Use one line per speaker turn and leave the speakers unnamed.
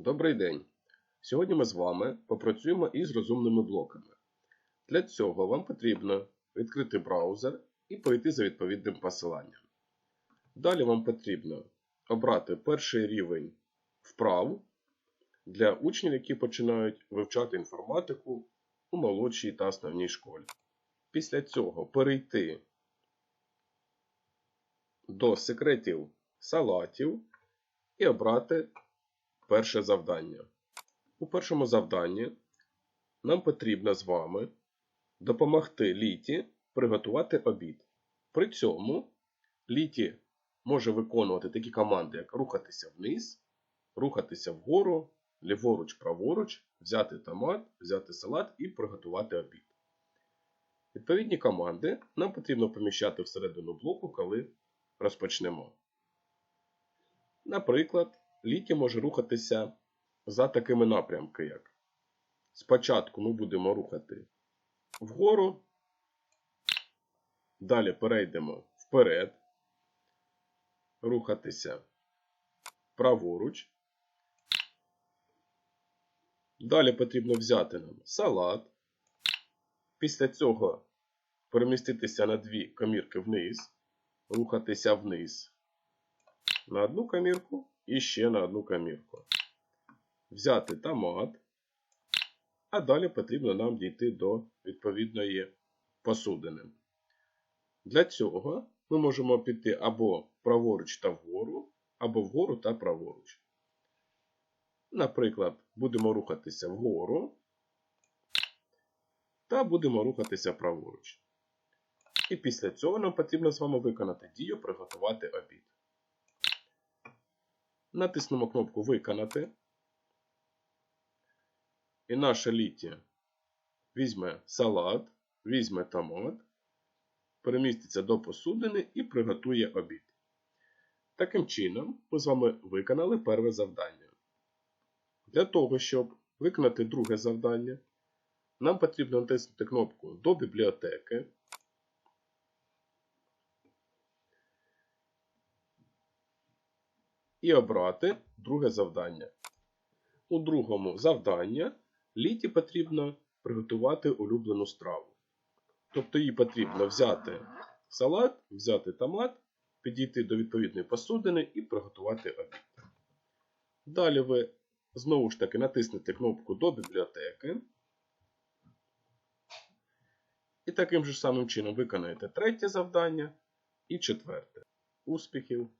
Добрий день! Сьогодні ми з вами попрацюємо із розумними блоками. Для цього вам потрібно відкрити браузер і перейти за відповідним посиланням. Далі вам потрібно обрати перший рівень вправ для учнів, які починають вивчати інформатику у молодшій та основній школі. Після цього перейти до секретів салатів і обрати перше завдання. У першому завданні нам потрібно з вами допомогти Літі приготувати обід. При цьому Літі може виконувати такі команди, як рухатися вниз, рухатися вгору, ліворуч, праворуч, взяти томат, взяти салат і приготувати обід. Відповідні команди нам потрібно поміщати всередину блоку, коли розпочнемо. Наприклад, Літі може рухатися за такими напрямками, як спочатку ми будемо рухати вгору, далі перейдемо вперед, рухатися праворуч. Далі потрібно взяти нам салат. Після цього переміститися на дві комірки вниз, рухатися вниз на одну комірку і ще на одну комірку. Взяти томат, а далі потрібно нам дійти до відповідної посудини. Для цього ми можемо піти або праворуч та вгору, або вгору та праворуч. Наприклад, будемо рухатися вгору та будемо рухатися праворуч. І після цього нам потрібно з вами виконати дію приготувати обід. Натиснемо кнопку Виконати. І наша літі візьме салат, візьме томат, переміститься до посудини і приготує обід. Таким чином, ми з вами виконали перше завдання. Для того, щоб виконати друге завдання, нам потрібно натиснути кнопку до бібліотеки. І обрати друге завдання. У другому завдання літі потрібно приготувати улюблену страву. Тобто їй потрібно взяти салат, взяти томат, підійти до відповідної посудини і приготувати обід. Далі ви знову ж таки натиснете кнопку до бібліотеки. І таким же самим чином виконаєте третє завдання і четверте. Успіхів!